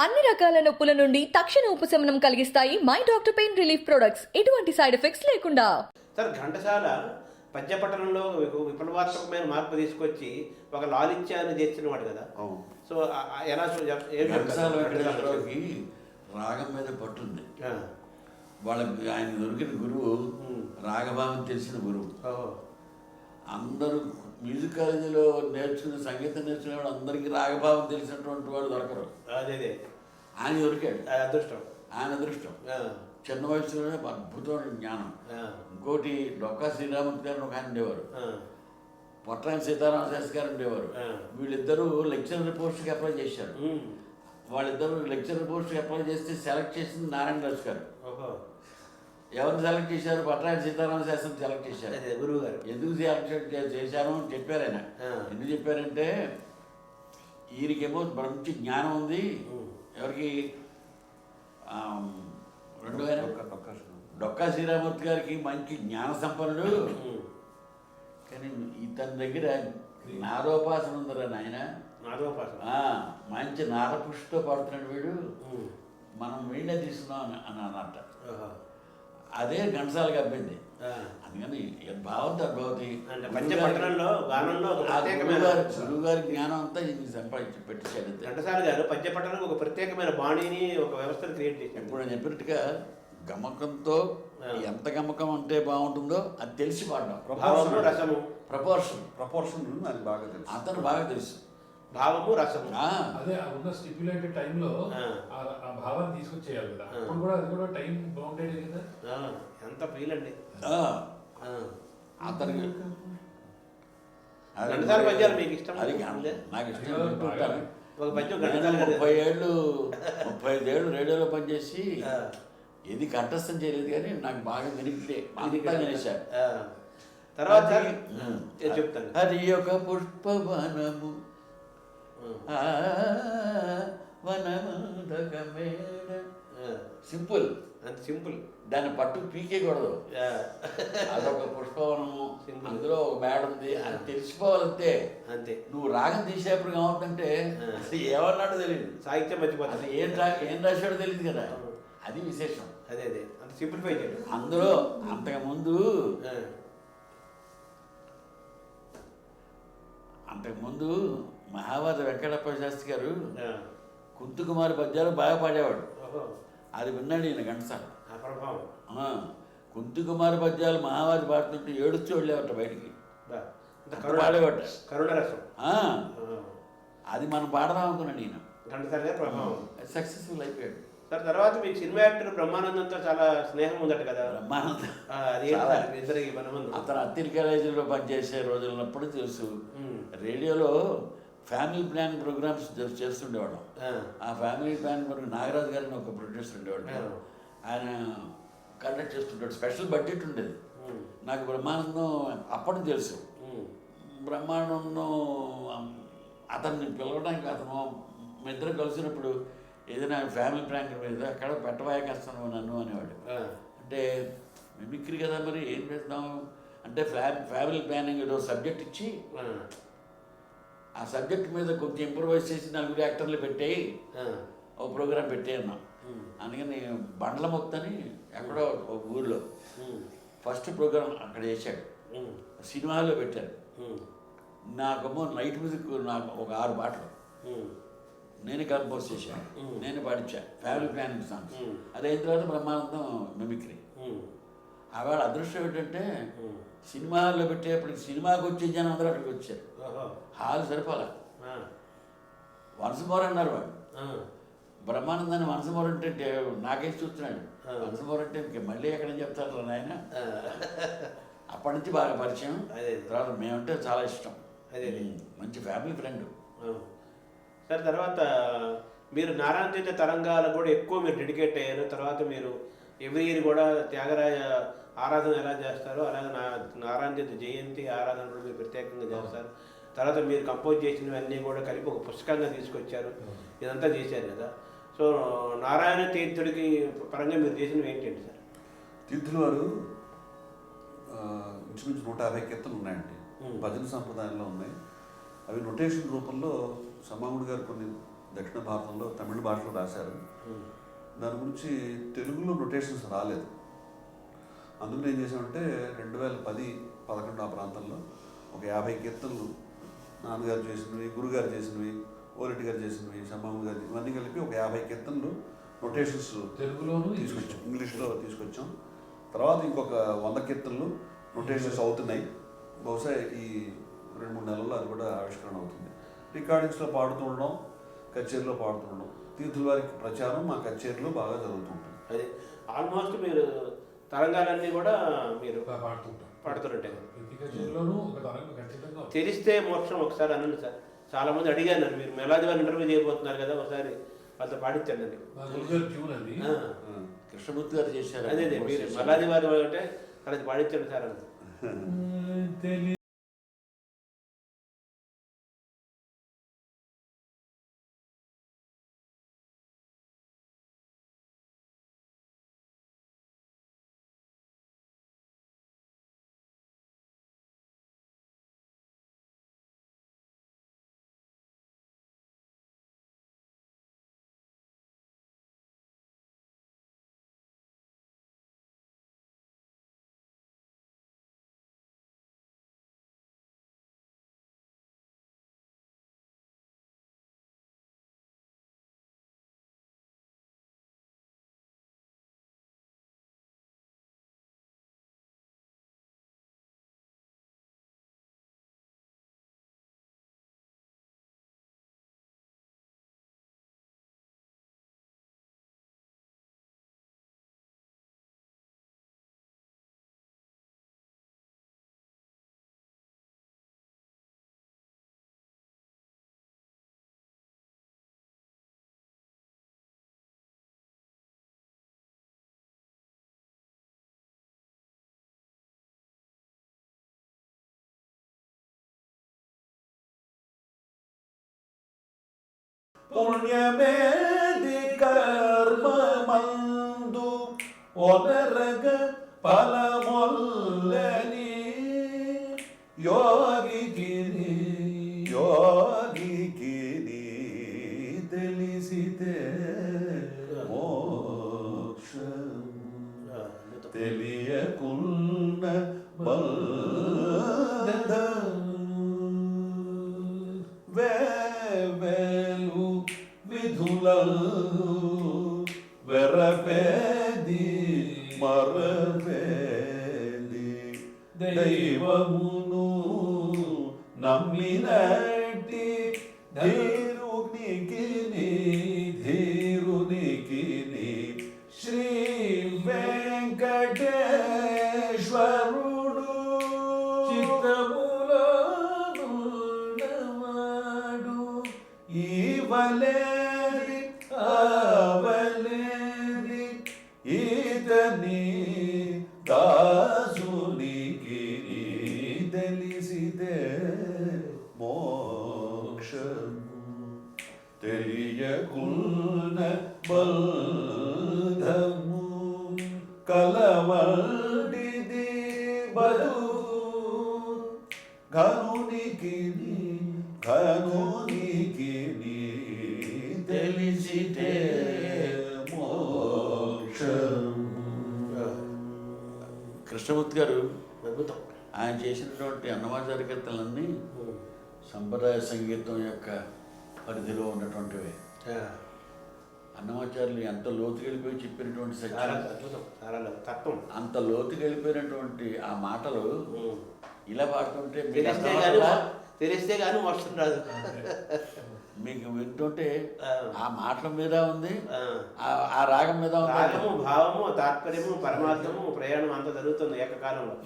అన్ని రకాల నొప్పుల నుండి తక్షణ ఉపశమనం కలిగిస్తాయి my doctor pain relief products. ఎటువంటి సైడ్ ఎఫెక్ట్స్ లేకుండా. సార్ ఘంటసాల పద్యపట్టణంలో మీకు విప్లవాత్మకమైన మార్పు తీసుకొచ్చి ఒక లాలిత్యాన్ని చేస్తున్నవాడు కదా. అవును. సో ఎలా రాగం మీద పట్టుంది. ఆ, వాళ్ళ ఆయన దొరికిన గురువు. రాగభావం తెలిసిన గురువు. ఓహో. అందరూ మ్యూజిక్ కాలేజీలో నేర్చుకుని సంగీతం నేర్చుకునే వాళ్ళు అందరికీ రాగభావం తెలిసినటువంటి వాళ్ళు దొరకరు. అదే ఆయన దొరికాడు. అది అదృష్టం. ఆయన అదృష్టం. చిన్న వయసులోనే అద్భుతమైన జ్ఞానం. ఇంకోటి డొక్కా శ్రీరామూర్తి గారు ఒక ఆయన ఉండేవారు. పొట్టాయం సీతారామ శాస్త్రి గారు ఉండేవారు. వీళ్ళిద్దరూ లెక్చరర్ పోస్ట్కి అప్లై చేశారు. వాళ్ళిద్దరూ లెక్చరర్ పోస్ట్కి అప్లై చేస్తే సెలెక్ట్ చేసింది నారాయణ దాస్ గారు ఎవరిని సెలెక్ట్ చేశారు? పట్టాయం సీతారామ శాస్త్రిని సెలెక్ట్ చేశారు. అదే గురువు గారు. ఎందుకు సెలెక్ట్ చేశాను అని చెప్పారు ఆయన. ఎందుకు చెప్పారంటే ఈయనకేమో మంచి జ్ఞానం ఉంది. ఎవరికి? రెండో ఆయన. డొక్కా శ్రీరామూర్తి గారికి మంచి జ్ఞాన సంపన్నుడు. కానీ ఇతని దగ్గర నారోపాసన ఉందిరా నాయన. మంచి నారపుష్టితో పడుతున్నాడు వీడు. మనం వీడినే తీసుకున్నాం అని అని అన్నట్ట అదే ఘంటసాలకి అబ్బింది ఆ, అందుకని భావం భవతి. అంటే పద్యపట్టణంలో గానంలో ఒక ప్రత్యేకమైన గురువు గారి జ్ఞానం అంతా ఇది సంపాదించి పెట్టేశాడు అంతే. ఘంటసాల గారు పద్యపట్టణం ఒక ప్రత్యేకమైన బాణీని ఒక వ్యవస్థను క్రియేట్ చేశారు. ఇప్పుడు నేను చెప్పినట్టుగా గమకంతో. ఎంత గమకం అంటే బాగుంటుందో అది తెలిసి పాడడం. రసము. ప్రపోర్షన్ ప్రపోర్షన్ నాకు బాగా తెలుసు. అతను బాగా తెలుసు. భావము రసము. అదే ఆ ఉన్న స్టిప్యులేటెడ్ టైంలో ఆ. ఆ భావాన్ని తీసుకొచ్చేయాలి కదా. అప్పుడు కూడా అది కూడా టైం బౌండెడ్ కదా? ఎంత ఫీల్ అండి. ఆ, ఆ. అతనికి అది ఘంటసాల పద్యాలు మీకు ఇష్టం అది? నాకు ఇష్టం. ఒక పద్యం ముప్పై ఏళ్ళు ముప్పై ఐదేళ్ళు రేడియోలో పనిచేసి. ఇది కంఠస్థం చేయలేదు కానీ నాకు బాగా వినికితే అంతా వినేశారు. తర్వాత చెప్తాను. అది ఒక పుష్పవనము. సింపుల్. అంత సింపుల్. దాన్ని పట్టు పీకేయకూడదు. అదొక పుష్పవనము. అందులో ఒక మేడ ఉంది అది తెలిసిపోవాలంతే. అంతే. నువ్వు రాగం తీసేప్పుడు ఏమవుతుందంటే. అసలు ఏమన్నాడో తెలియదు సాహిత్యం అసలు మర్చిపోతుంది ఏం రా ఏం రాశాడో తెలియదు కదా. అది విశేషం. అదే అదే. అంత సింప్లిఫై చేయడం అందులో అంతకుముందు అంతకుముందు మహావాద వెంకటప్ప శాస్త్రి గారు. కుంతుకుమారి పద్యాలు బాగా పాడేవాడు. అది విన్నాడు ఈయన ఘంటసాల కుంతుకుమారి పద్యాలు మహావాది పాడుతుంటే ఏడుస్తూ వెళ్ళేవట బయటికి. పాడేవాట. అది మనం పాడదాం గారి ప్రభావం. సక్సెస్ఫుల్ అయిపోయాడు. సార్ తర్వాత మీకు సినిమా యాక్టర్ బ్రహ్మానందంతో చాలా స్నేహం ఉందట కదా? బ్రహ్మానందం. మీ అతను అత్తిరి కాలేజీలో పనిచేసే రోజులప్పుడు తెలుసు. రేడియోలో ఫ్యామిలీ ప్లాన్ ప్రోగ్రామ్స్ చేస్తుండేవాళ్ళం ఆ. ఫ్యామిలీ ప్లాన్ ప్రోగ్రామ్ నాగరాజు గారిని ఒక ప్రొడ్యూసర్ ఉండేవాడు ఆ. ఆయన కండక్ట్ చేస్తుంటాడు స్పెషల్ బడ్జెట్ ఉండేది. నాకు బ్రహ్మానందం అప్పటి తెలుసు. బ్రహ్మానందం అతన్ని పిలవడానికి అతను మీ ఇద్దరు కలిసినప్పుడు ఏదైనా ఫ్యామిలీ ప్రాంక్ మీద అక్కడ పెట్టబోయే కష్టం నన్ను అనేవాడు. అంటే మిమిక్రీ కదా మరి ఏం చేద్దాం అంటే ఫ్యా ఫ్యామిలీ ప్లానింగ్ ఏదో సబ్జెక్ట్ ఇచ్చి ఆ. సబ్జెక్ట్ మీద కొంచెం ఇంప్రూవైజ్ చేసి నలుగురు యాక్టర్లు పెట్టేయి. ఓ ప్రోగ్రామ్ పెట్టేయన్నాం. అందుకని బండ్ల మొత్తని ఎక్కడో ఒక ఊర్లో. ఫస్ట్ ప్రోగ్రామ్ అక్కడ చేశాడు. సినిమాలో పెట్టారు ఉమ్. నాకేమో నైట్ మ్యూజిక్ నాకు ఒక ఆరు పాటలు. నేను కంపోజ్ చేశాను. నేను పాడించా ఫ్యామిలీ ప్లానింగ్ సాంగ్స్. అదైన తర్వాత బ్రహ్మానందం మిమిక్రీ. ఆవేళ అదృష్టం ఏంటంటే. సినిమాల్లో పెట్టేప్పుడు సినిమాకి వచ్చే జనం అందరూ అక్కడికి వచ్చారు. హాల్ సరిపోలా ఆ. వన్స్ మోర్ అన్నారు వాడు ఆ. బ్రహ్మానందాన్ని వన్స్ మోర్ అంటే నాకేసి చూస్తున్నాడు ఆ. వన్స్ మోర్ అంటే ఇంక మళ్ళీ ఎక్కడ చెప్తారు నాయన. అప్పటి నుంచి బాగా పరిచయం అదే. తర్వాత మేమంటే చాలా ఇష్టం అదే. మంచి ఫ్యామిలీ ఫ్రెండ్. సార్ తర్వాత మీరు నారాయణ తరంగాలకు కూడా ఎక్కువ మీరు డెడికేట్ అయ్యారు తర్వాత మీరు ఎవ్రీ ఇయర్ కూడా త్యాగరాజ ఆరాధన ఎలా చేస్తారో అలాగే నా నారాయణ జయంతి ఆరాధన కూడా మీరు ప్రత్యేకంగా చేస్తారు. తర్వాత మీరు కంపోజ్ చేసినవన్నీ కూడా కలిపి ఒక పుస్తకంగా తీసుకొచ్చారు. ఇదంతా చేశారు కదా. సో నారాయణ తీర్థుడికి పరంగా మీరు చేసినవి ఏంటండి సార్? తీర్థుల వారు ఇంచుమించు నూట యాభై కీర్తనలు ఉన్నాయండి. భజన సంప్రదాయంలో ఉన్నాయి. అవి నొటేషన్ రూపంలో సమాముడు గారు కొన్ని దక్షిణ భారతంలో తమిళ భాషలో రాశారు. దాని గురించి తెలుగులో నొటేషన్స్ రాలేదు. అందుకని ఏం చేసామంటే రెండు వేల పది పదకొండు ఆ ప్రాంతంలో ఒక యాభై కీర్తనలు నాన్నగారు చేసినవి గురుగారు చేసినవి ఓరెడ్డి గారు చేసినవి శంభమ్మ గారు ఇవన్నీ కలిపి ఒక యాభై కీర్తనలు నొటేషన్స్ తెలుగులోను తీసుకొచ్చాం. ఇంగ్లీష్లో. తీసుకొచ్చాం. తర్వాత ఇంకొక వంద కీర్తనలు నొటేషన్స్ అవుతున్నాయి. బహుశా ఈ రెండు మూడు నెలల్లో అది కూడా ఆవిష్కరణ అవుతుంది. రికార్డింగ్స్లో పాడుతూ ఉండడం కచేరీలో పాడుతూ ఉండడం తీర్థుల వారికి ప్రచారం మా కచేరీలో బాగా జరుగుతుంటుంది అదే ఆల్మోస్ట్ మీరు తరంగాలన్నీ కూడా మీరు పాడుతుంటాం. తెలిస్తే మోక్షం ఒకసారి అనండి సార్. చాలా మంది అడిగారు నన్ను మీరు మెలాది వారిని ఇంటర్వ్యూ చేయబోతున్నారు కదా ఒకసారి వాళ్ళతో పాడించండి కృష్ణమూర్తి గారు చేశారు. అదే మీరు మలాది వారి అంటే అది పాడించండి సార్ అని. ಪುಣ್ಯಮೇಧಿ ಕರ್ಮ ಮಂದು ಒನರಗ ಫಲಮೊಲ್ಲನಿ ಯೋಗಿ ಗಿರಿ ಯೋಗಿ ಗಿರಿ ತಿಳಿಸಿದೆ ಮೋಕ್ಷ ತಿಳಿಯ ಕುಲ್ನ ಬಲ್ದ దైవమును నమ్మినట్టి దైవ తెలిసితే మోక్షము తెలియకున్న బల్ధము కలవంటిది బలు ఘనునికి ఘనునికి తెలిసితే మోక్షము కృష్ణమూర్తి గారు అద్భుతం ఆయన చేసినటువంటి అన్నమాచార కీర్తనలన్నీ సంప్రదాయ సంగీతం యొక్క పరిధిలో ఉన్నటువంటివి. అన్నమాచార్యులు ఎంత లోతుకెళ్ళిపోయి చెప్పినటువంటి సత్యం. తత్వం. అంత లోతుకెళ్ళిపోయినటువంటి ఆ మాటలు. ఇలా పాడుతుంటే తెలిస్తే కానీ మోక్షం రాదు మీకు వింటుంటే ఆ. మాటల మీద ఉంది ఆ. ఆ- ఆ రాగం మీద ఉంది. రాగము భావము తాత్పర్యము పరమార్థము ప్రయాణం అంతా జరుగుతుంది ఏకకాలంలో.